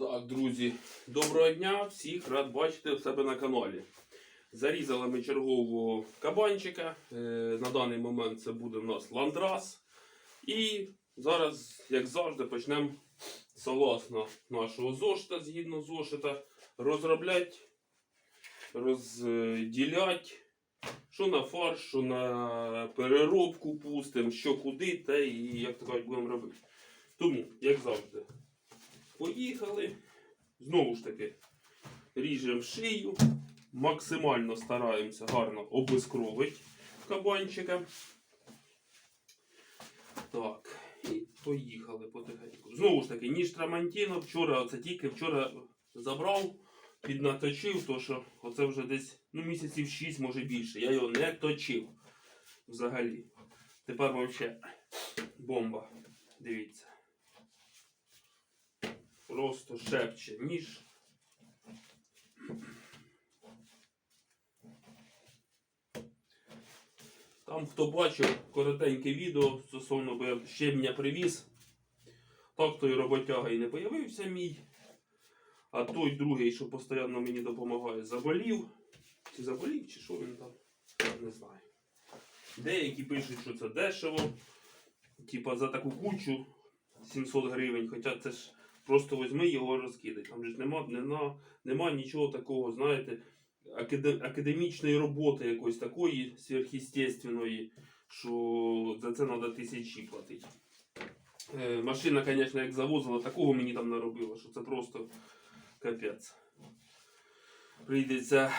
Так, друзі, доброго дня! Всіх рад бачити в себе на каналі. Зарізали ми чергового кабанчика. Е, на даний момент це буде в нас ландрас. І зараз, як завжди, почнемо согласно нашого зошита, згідно зошита, розробляти, розділяти, що на фарш, що на переробку пустимо, що куди, те і як то кажуть, будемо робити. Тому, як завжди, Поїхали. Знову ж таки, ріжемо шию. Максимально стараємося гарно обескровити кабанчика. Так, і поїхали потихеньку. Знову ж таки, ніж Трамантіно вчора, оце тільки вчора забрав, піднаточив, то що оце вже десь ну, місяців 6, може більше. Я його не точив взагалі. Тепер взагалі бомба. Дивіться. Просто шепче ніж. Там, хто бачив коротеньке відео стосовно бо я щебня привіз. Так той роботяга і не появився мій. А той другий, що постійно мені допомагає, заболів. Чи заболів, чи що він там? Не знаю. Деякі пишуть, що це дешево. Типа за таку кучу 700 гривень, хоча це ж просто візьми його розкидай. Там ж нема, нема, нема нічого такого, знаєте, акаде- академічної роботи якоїсь такої сверхъестественної, що за це треба тисячі платити. Е, машина, звісно, як завозила, такого мені там наробила, що це просто капець. Прийдеться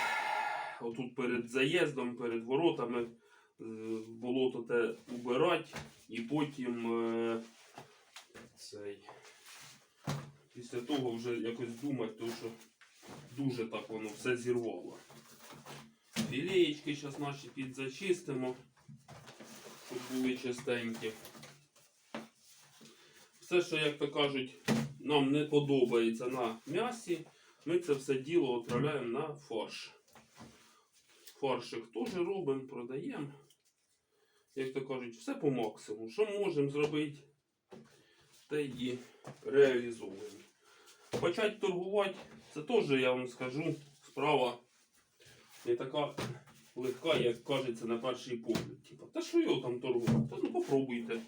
отут перед заїздом, перед воротами е, болото те убирати і потім е, цей. Після того вже якось думати, тому що дуже так воно все зірвало. Філеєчки зараз наші підзачистимо, щоб були чистенькі. Все, що, як то кажуть, нам не подобається на м'ясі, ми це все діло відправляємо на фарш. Фаршик теж робимо, продаємо. Як то кажуть, все по максимуму. Що можемо зробити, те і реалізовуємо. Почати торгувати, це теж, я вам скажу, справа не така легка, як кажеться на перший погляд. Типа, та що його там торгувати? Та ну попробуйте,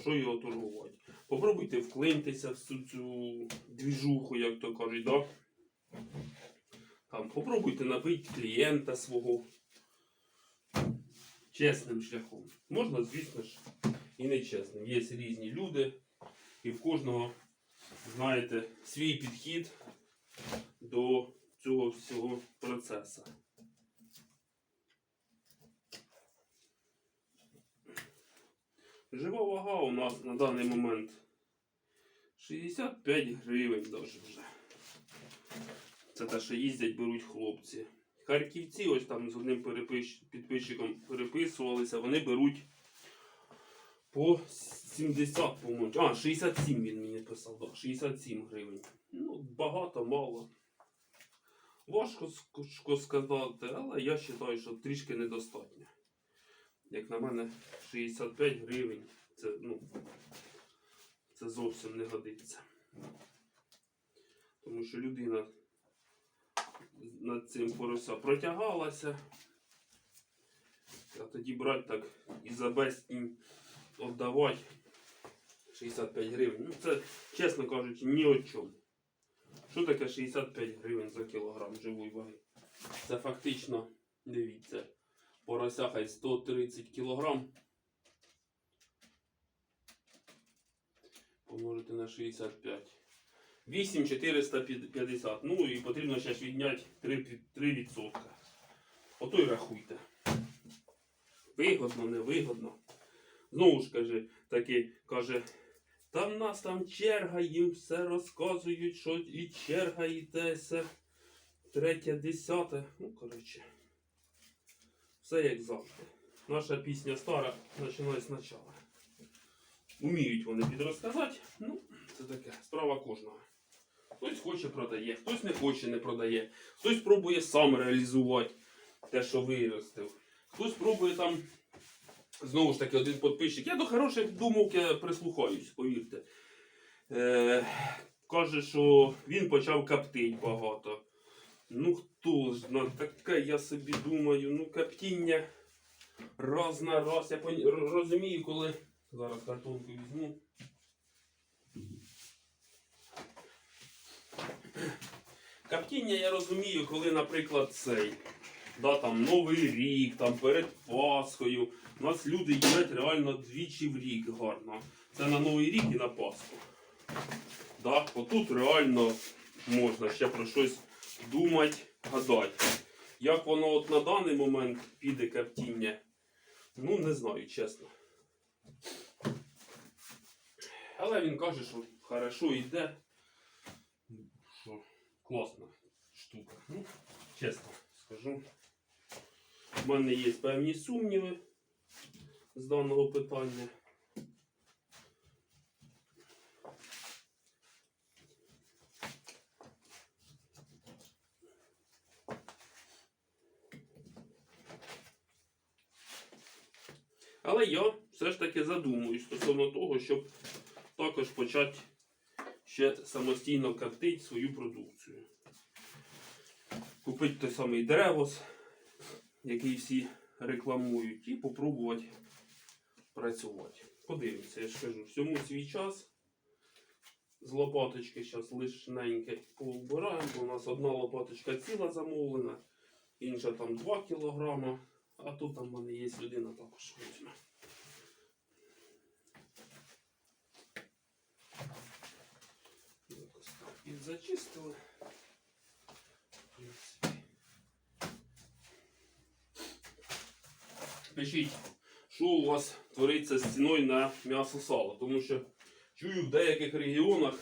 що його торгувати. Попробуйте вклинитися в цю, цю двіжуху, як то кажуть, да? Там, попробуйте набити клієнта свого чесним шляхом. Можна, звісно ж, і нечесним. Є різні люди, і в кожного, знаєте, свій підхід до цього всього процесу. Жива вага у нас на даний момент 65 гривень даже вже. Це те, що їздять, беруть хлопці. Харківці, ось там з одним підписчиком переписувалися, вони беруть по 70, по-моєму. А, 67 він мені писав, да, 67 гривень. Ну, багато, мало. Важко ск- сказати, але я вважаю, що трішки недостатньо. Як на мене, 65 гривень це, ну, це зовсім не годиться. Тому що людина над цим порося протягалася. А тоді брати так і за безцінь віддавати 65 гривень. Ну це, чесно кажучи, ні о чому. Що таке 65 гривень за кілограм живої ваги? Це фактично, дивіться, порося хай 130 кілограм. Помножити на 65. 8450. Ну і потрібно ще відняти 3%. 3%. Ото й рахуйте. Вигодно, невигодно. Знову ж каже, таки каже, там нас там черга, їм все розказують, що і черга, і те, все. Третє, десяте. Ну, коротше. Все як завжди. Наша пісня стара починає спочатку. Уміють вони підрозказати. Ну, це таке, справа кожного. Хтось хоче продає, хтось не хоче не продає, хтось пробує сам реалізувати те, що виростив. Хтось пробує там, знову ж таки, один підписчик. Я до хороших думок я прислухаюсь, повірте. Е, каже, що він почав коптить багато. Ну хто ну, таке я собі думаю, ну коптіння раз на раз. Я розумію, коли. Зараз картонку візьму. Коптіння я розумію, коли, наприклад, цей. Да, там Новий рік, там перед Пасхою. У нас люди їдять реально двічі в рік гарно. Це на Новий рік і на Пасху. Да, отут реально можна ще про щось думати, гадати. Як воно от на даний момент піде коптіння, ну не знаю, чесно. Але він каже, що хорошо йде. Що класна штука. Ну, чесно скажу. У мене є певні сумніви з даного питання. Але я все ж таки задумуюсь стосовно того, щоб також почати ще самостійно коптити свою продукцію. Купити той самий древос, який всі рекламують, і попробувати працювати. Подивимося, я ж кажу, всьому свій час. З лопаточки зараз лишненьке повбираємо, бо у нас одна лопаточка ціла замовлена, інша там 2 кілограма, а тут там в мене є людина також візьме. Якось так і зачистили. Пишіть, що у вас твориться з ціною на м'ясо сало, тому що чую в деяких регіонах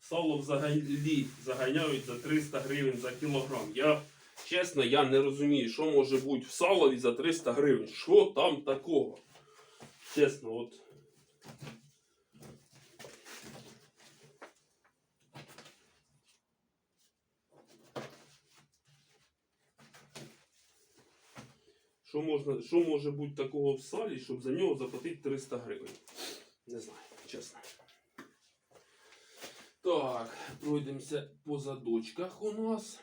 сало взагалі заганяють за 300 гривень за кілограм. Я чесно, я не розумію, що може бути в салові за 300 гривень. Що там такого? Чесно, от. Що, можна, що може бути такого в салі, щоб за нього заплатити 300 гривень? Не знаю, чесно. Так, пройдемося по задочках у нас.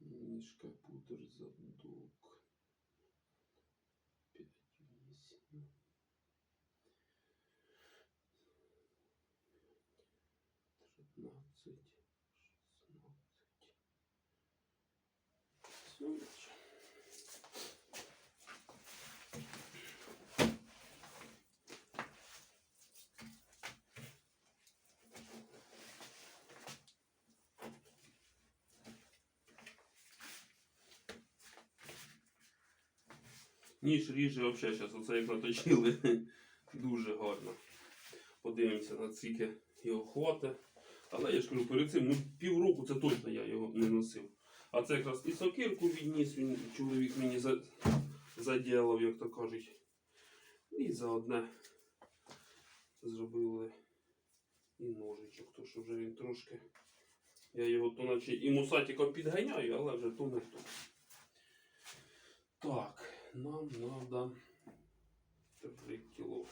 Мішка, пудр, задок. 5, 8. Тринадцать, Ніж ріже взагалі зараз оце як наточили. Дуже гарно. Подивимося, наскільки його хватить. Але я ж кажу, перед цим ну, півроку це точно я його не носив. А це якраз і сокирку відніс, він чоловік мені за, заділав, як то кажуть. І заодне зробили і ножичок, то що вже він трошки. Я його то наче і мусатиком підганяю, але вже то не то. Так, нам надо 3 кіло.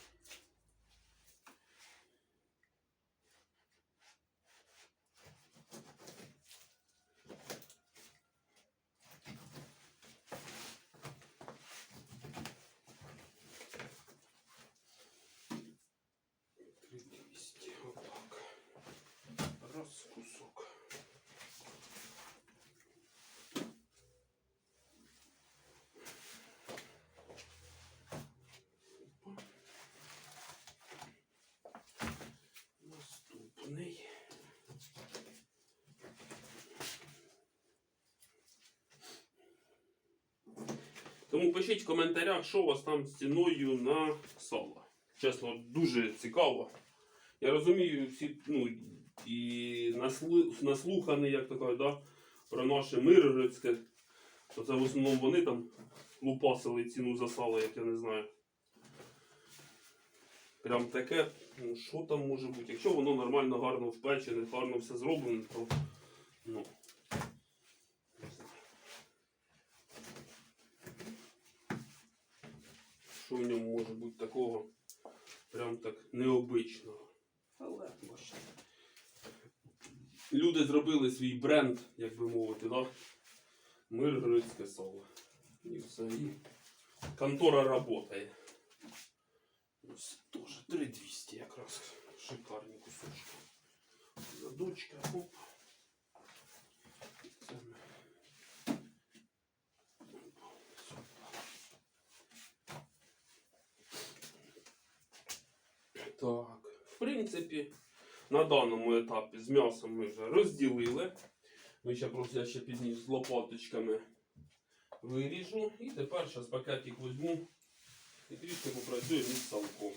Тому пишіть в коментарях, що у вас там з ціною на сало. Чесно, дуже цікаво. Я розумію, всі, ну, і насли, наслуханий, як то кажуть, да, про наше Миргородське. То це в основному вони там лупасили ціну за сало, як я не знаю. Прям таке, ну що там може бути? Якщо воно нормально, гарно впечене, гарно все зроблено, то ну. Не знаю. Що в ньому може бути такого прям так необичного. Але. Люди зробили свій бренд, як би мовити, да? Миргородське сало. І все. І контора працює. Ось теж 3200 якраз. Шикарні кусочки. Задочка. Оп. Це ми. Так, в принципі, на даному етапі з м'ясом ми вже розділили. Ми ще просто я ще пізніше з лопаточками виріжу. І тепер зараз пакетик візьму і трішки попрацюю із салком.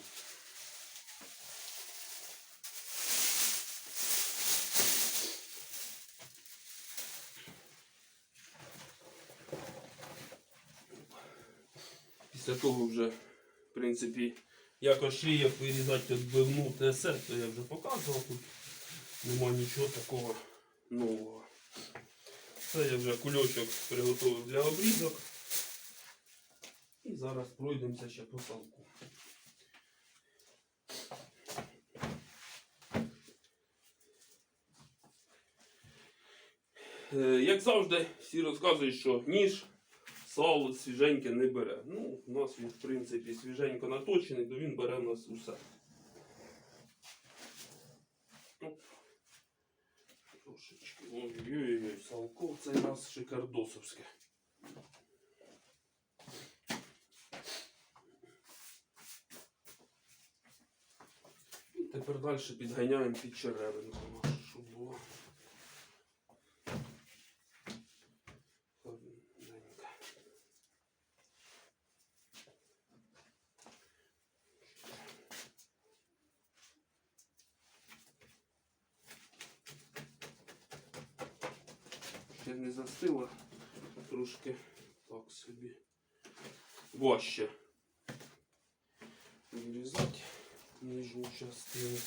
Після того вже, в принципі, як ошиєк вирізати відбивну ТС, то я вже показував тут. Нема нічого такого нового. Це я вже кульочок приготував для обрізок. І зараз пройдемося ще по салку. Е, Як завжди, всі розказують, що ніж сало свіженьке не бере. Ну, у нас він, в принципі, свіженько наточений, то він бере в нас усе. Трошечки. Ой-ой-ой, салко в цей раз шикардосовське. Тепер далі підганяємо під черевинку щоб було. Ще не застила, трошки. Так собі. Важче вирізати нижню частину.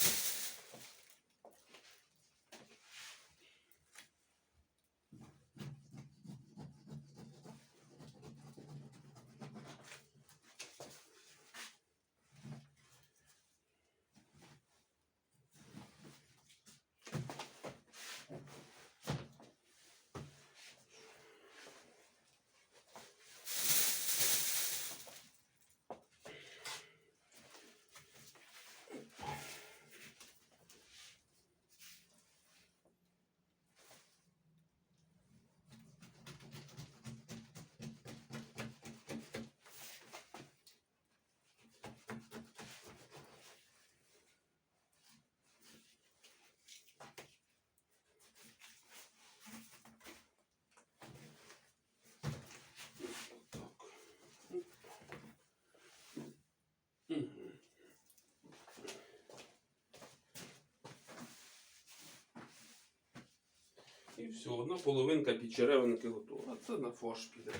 І все, одна половинка під черевинки готова. А це на фарш піде.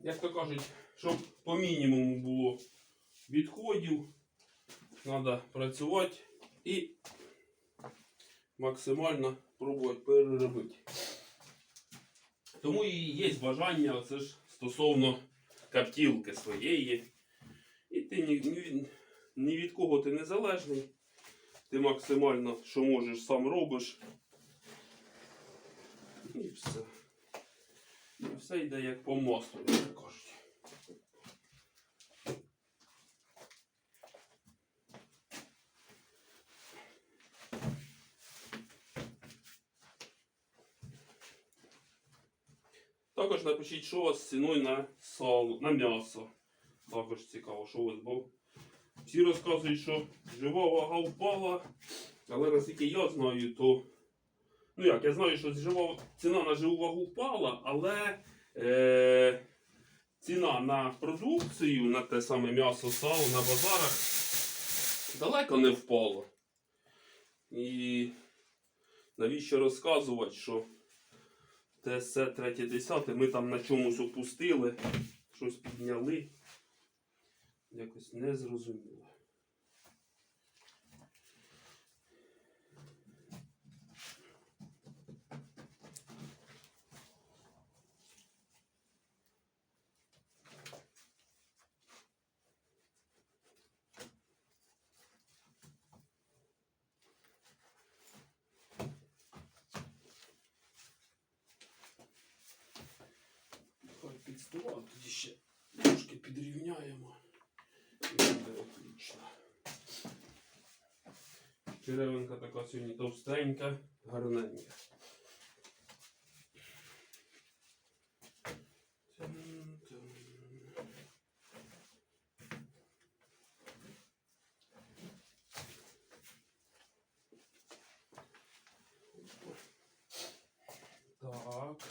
Як то кажуть, щоб по мінімуму було відходів, треба працювати і максимально пробувати переробити. Тому і є бажання це ж стосовно каптілки своєї. І ти ні, ні, ні від кого ти не залежний. Ти максимально, що можеш, сам робиш. І все. І все йде як по маслу, як кажуть. Також напишіть, що у вас з ціною на сало, на м'ясо. Також цікаво, що у вас бо всі розказують, що жива вага впала, але наскільки я знаю, то. Ну як, я знаю, що жива, ціна на живу вагу впала, але е, ціна на продукцію, на те саме м'ясо, сало на базарах далеко не впала. І навіщо розказувати, що ТСЦ 310 ми там на чомусь опустили, щось підняли. Якось не зрозуміло. стула, тоді ще трошки підрівняємо. І буде отлично. Черевинка така сьогодні товстенька, гарненька. Так.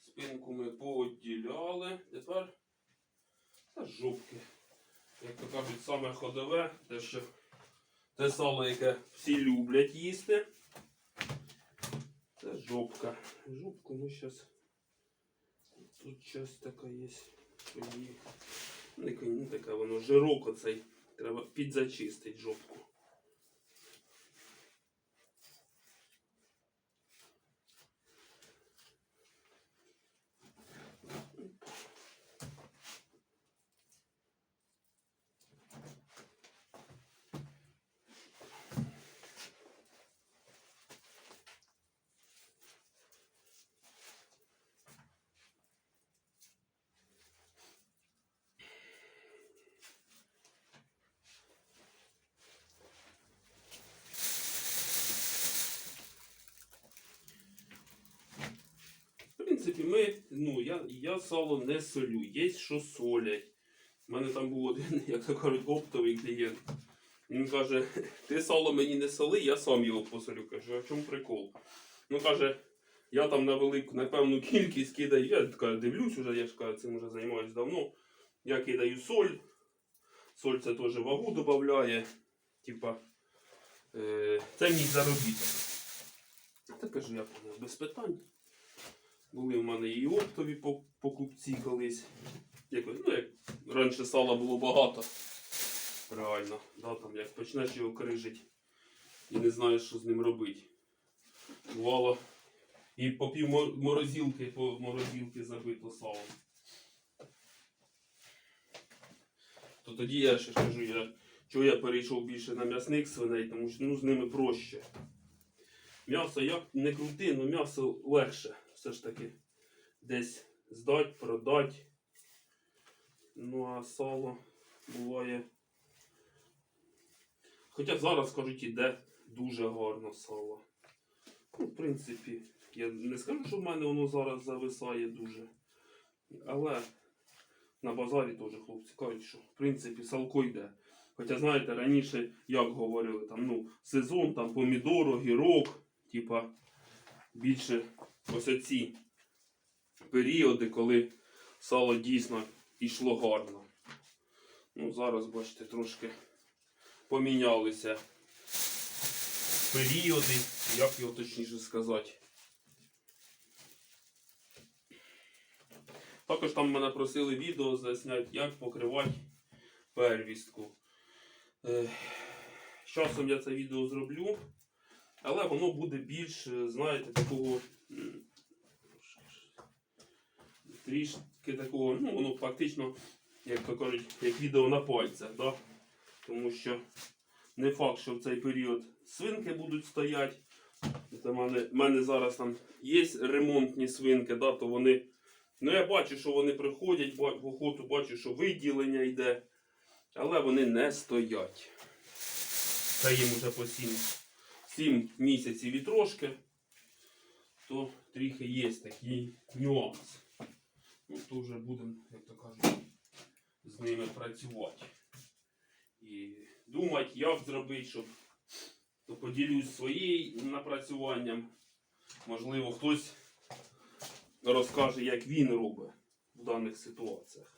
Спинку ми поодділяли. Тепер це жопки. Як то кажуть, саме ходове, те, що те саме, яке всі люблять їсти. Це жопка. Жопку ми зараз. Тут щось така є. Не, така воно жирок оцей. Треба підзачистити жопку. Принципі, ми, ну, я, я сало не солю, є що солять. У мене там був один, як то кажуть, оптовий клієнт. Він каже, ти сало мені не соли, я сам його посолю. Кажу, а в чому прикол? Ну каже, я там на велику, на певну кількість кидаю. Я каже, дивлюсь уже, я ж кажу, цим вже займаюся давно. Я кидаю соль. Соль це теж вагу додає. Типа, е, це мій заробіток. Та кажу, я без питань. Були в мене і оптові покупці колись. Якось, ну, як раніше сала було багато. Реально. Да, там, як почнеш його крижить і не знаєш, що з ним робити. Бувало. І по пів мор- морозилки, по морозилки забито салом. То тоді я ще кажу, я, чого я перейшов більше на м'ясних свиней, тому що ну, з ними проще. М'ясо як не крути, але м'ясо легше все ж таки десь здать, продать. Ну а сало буває. Хоча зараз кажуть, іде дуже гарно сало. Ну, в принципі, я не скажу, що в мене воно зараз зависає дуже. Але на базарі теж хлопці кажуть, що в принципі салко йде. Хоча, знаєте, раніше, як говорили, там, ну, сезон, там помідор, огірок, типа більше ось оці періоди, коли сало дійсно йшло гарно. Ну, зараз, бачите, трошки помінялися періоди, як його точніше сказати. Також там мене просили відео засняти, як покривати первістку. Е, часом я це відео зроблю, але воно буде більш, е, знаєте, такого трішки такого, ну воно фактично, як то кажуть, як відео на пальцях, да? тому що не факт, що в цей період свинки будуть стояти. В мене, мене зараз там є ремонтні свинки, да, то вони. Ну я бачу, що вони приходять в охоту, бачу, що виділення йде, але вони не стоять. Це їм уже по 7, 7 місяців і трошки, то трохи є такий нюанс. Ну, то вже будемо, як то кажуть, з ними працювати. І думати, як зробити, щоб то поділюсь своїм напрацюванням. Можливо, хтось розкаже, як він робить в даних ситуаціях.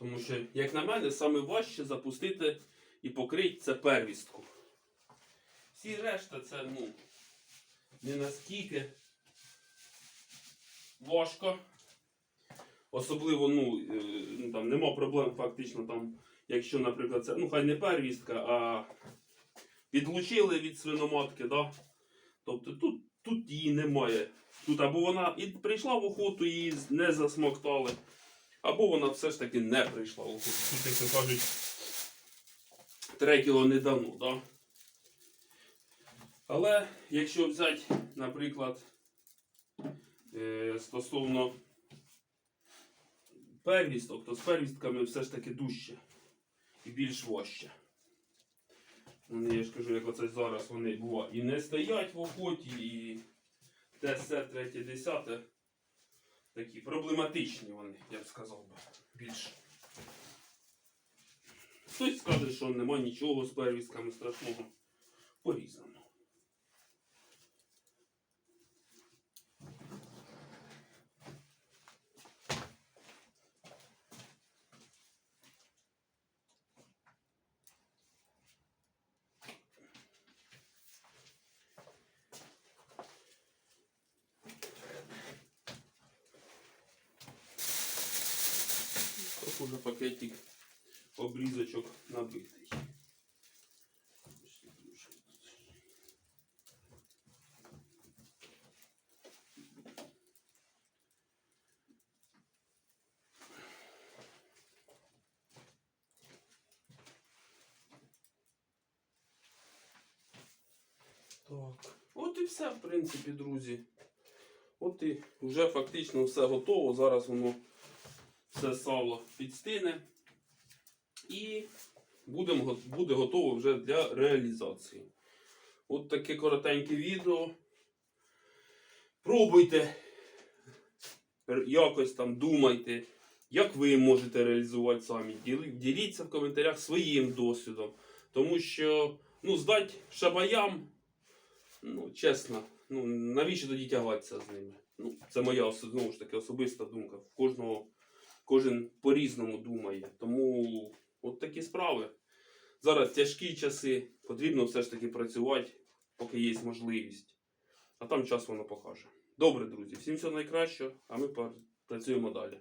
Тому що, як на мене, саме важче запустити і покрити це первістку. Всі решта це ну, не настільки важко. Особливо, ну, е, ну там нема проблем фактично там, якщо, наприклад, це, ну хай не первістка, а відлучили від свиноматки, да? Тобто тут, тут її немає. Тут або вона і прийшла в охоту, її не засмоктали, або вона все ж таки не прийшла. Тут, як то кажуть, трекіло не дано, да? Але якщо взяти, наприклад, е, стосовно первісток, то з первістками все ж таки дужче і більш важче. Вони, я ж кажу, як оце зараз вони бувають. І не стоять в охоті, і те, все, третє, десяте. Такі проблематичні вони, я б сказав би, більш. Хтось скаже, що нема нічого з первістками страшного. По-різному. Ось уже пакетик обрізочок набитий. Так, от і все, в принципі, друзі. От і вже фактично все готово. Зараз воно все сало підстине. І будем, го- буде готово вже для реалізації. От таке коротеньке відео. Пробуйте, якось там думайте, як ви можете реалізувати самі. Діліться в коментарях своїм досвідом. Тому що ну, здати шабаям, ну, чесно, ну, навіщо тоді тягатися з ними? Ну, це моя знову ж таки особиста думка. В кожного кожен по-різному думає. Тому от такі справи. Зараз тяжкі часи, потрібно все ж таки працювати, поки є можливість. А там час воно покаже. Добре, друзі, всім всього найкращого, а ми працюємо далі.